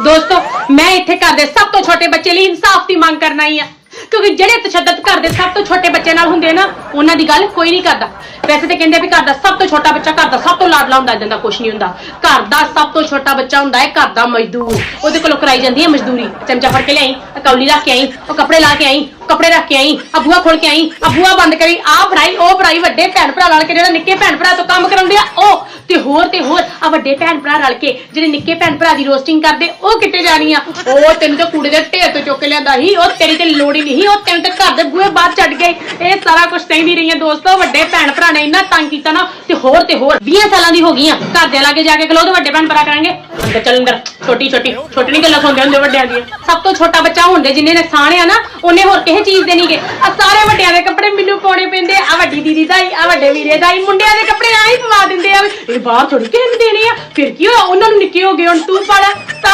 ਦੋਸਤੋ, ਮੈਂ ਇੱਥੇ ਘਰ ਦੇ ਸਭ ਤੋਂ ਛੋਟੇ ਬੱਚੇ ਲਈ ਇਨਸਾਫ ਦੀ ਮੰਗ ਕਰਨਾ ਆਈ ਆ ਕਿਉਂਕਿ ਜਿਹੜੇ ਤਸ਼ੱਦਦ ਘਰ ਦੇ ਸਭ ਤੋਂ ਛੋਟੇ ਬੱਚੇ ਨਾਲ ਹੁੰਦੇ ਆ ਨਾ, ਉਹਨਾਂ ਦੀ ਗੱਲ ਕੋਈ ਨਹੀਂ ਕਰਦਾ। ਵੈਸੇ ਤੇ ਕਹਿੰਦੇ ਵੀ ਘਰ ਦਾ ਸਭ ਤੋਂ ਛੋਟਾ ਬੱਚਾ ਘਰ ਦਾ ਸਭ ਤੋਂ ਲਾਡਲਾ ਹੁੰਦਾ ਜਾਂਦਾ ਕੁਛ ਨਹੀਂ ਹੁੰਦਾ। ਘਰ ਦਾ ਸਭ ਤੋਂ ਛੋਟਾ ਬੱਚਾ ਹੁੰਦਾ ਹੈ ਘਰ ਦਾ ਮਜ਼ਦੂਰ। ਉਹਦੇ ਕੋਲੋਂ ਕਰਾਈ ਜਾਂਦੀ ਹੈ ਮਜ਼ਦੂਰੀ। ਚਮਚਾ ਫੜ ਕੇ ਲਿਆਈ ਆਹ ਕੌਲੀ ਰੱਖ ਕੇ ਆਈ, ਉਹ ਕੱਪੜੇ ਲਾ ਕੇ ਆਈ ਕੱਪੜੇ ਰੱਖ ਕੇ ਆਈ ਆ ਬੂਹਾ ਖੋਲ ਕੇ ਆਈ ਆ ਬੂਹਾ ਬੰਦ ਕਰੀ ਆ ਫੜਾਈ ਉਹ ਫੜਾਈ ਵੱਡੇ ਭੈਣ ਭਰਾ ਰਲ ਕੇ, ਜਿਹੜਾ ਨਿੱਕੇ ਭੈਣ ਭਰਾ ਤੋਂ ਕੰਮ ਕਰਾਉਂਦੇ ਆ, ਉਹ, ਤੇ ਹੋਰ ਤੇ ਹੋਰ ਆ ਵੱਡੇ ਭੈਣ ਭਰਾ ਰਲ ਕੇ, ਜਿਹੜੇ ਨਿੱਕੇ ਭੈਣ ਭਰਾ ਦੀ ਰੋਸਟਿੰਗ ਕਰਦੇ, ਉਹ ਕਿੱਥੇ ਜਾਣੀ ਆ? ਉਹ ਤੈਨੂੰ ਤਾਂ ਕੂੜੇ ਦੇ ਢੇਰ ਤੋਂ ਚੁੱਕ ਕੇ ਲਿਆਂਦਾ ਸੀ, ਉਹ ਤੇਰੀ ਤੇ ਲੋੜ ਹੀ ਨਹੀਂ ਉਹ ਤੈਨੂੰ ਤੇ ਘਰ ਦੇ ਬੂਹੇ ਬਾਹਰ ਛੱਡ ਗਏ, ਇਹ ਸਾਰਾ ਕੁਝ ਸਹਿੰਦੀ ਰਹੀਆਂ ਦੋਸਤੋ, ਵੱਡੇ ਭੈਣ ਭਰਾ ਨੇ ਇੰਨਾ ਤੰਗ ਕੀਤਾ ਨਾ, ਤੇ ਹੋਰ ਤੇ ਹੋਰ 20 ਸਾਲਾਂ ਦੀ ਹੋ ਗਈਆਂ ਘਰ ਦੇ ਲਾਗੇ ਜਾ ਕੇ ਖਲੋ ਤੇ ਵੱਡੇ ਭੈਣ ਭਰਾ ਕਰਾਂਗੇ। ਅੰਦਰ ਚੱਲ ਅੰਦਰ, ਛੋਟੀ ਛੋਟੀ ਛੋਟੀ ਨਹੀਂ ਗੱਲਾਂ ਸੁਣਦੇ ਹੁੰਦੇ ਵੱਡਿਆਂ ਦੀਆਂ, ਸਭ ਤੋਂ ਛੋਟਾ ਬੱਚਾ ਹੁੰਦੇ ਦੇ ਜਿੰਨੇ ਨੁਕਸਾਨ ਆ ਨਾ, ਉਹਨੇ ਹੋਰ ਕਿਸੇ ਚੀਜ਼ ਦੇ ਨਹੀਂਗੇ। ਆ ਸਾਰੇ ਵੱਡਿਆਂ ਦੇ ਕੱਪੜੇ ਮੈਨੂੰ ਪਾਉਣੇ ਪੈਂਦੇ ਆ ਵੱਡੀ ਦੀਦੀ ਦਾ ਹੀ ਆ ਵੱਡੇ ਵੀਰੇ ਦਾ ਹੀ, ਮੁੰਡਿਆਂ ਦੇ ਕੱਪੜੇ ਆ ਹੀ ਪਵਾ ਦਿੰਦੇ ਆ। ਇਹ ਬਾਹਰ ਥੋੜੀ ਕਿਸੇ ਨੂੰ ਦੇਣੇ ਆ। ਫਿਰ ਕੀ ਹੋਇਆ? ਉਹਨਾਂ ਨੂੰ ਨਿੱਕੇ ਹੋ ਗਏ ਹੁਣ, ਤੂੰ ਪਾ ਲੈ ਤਾਂ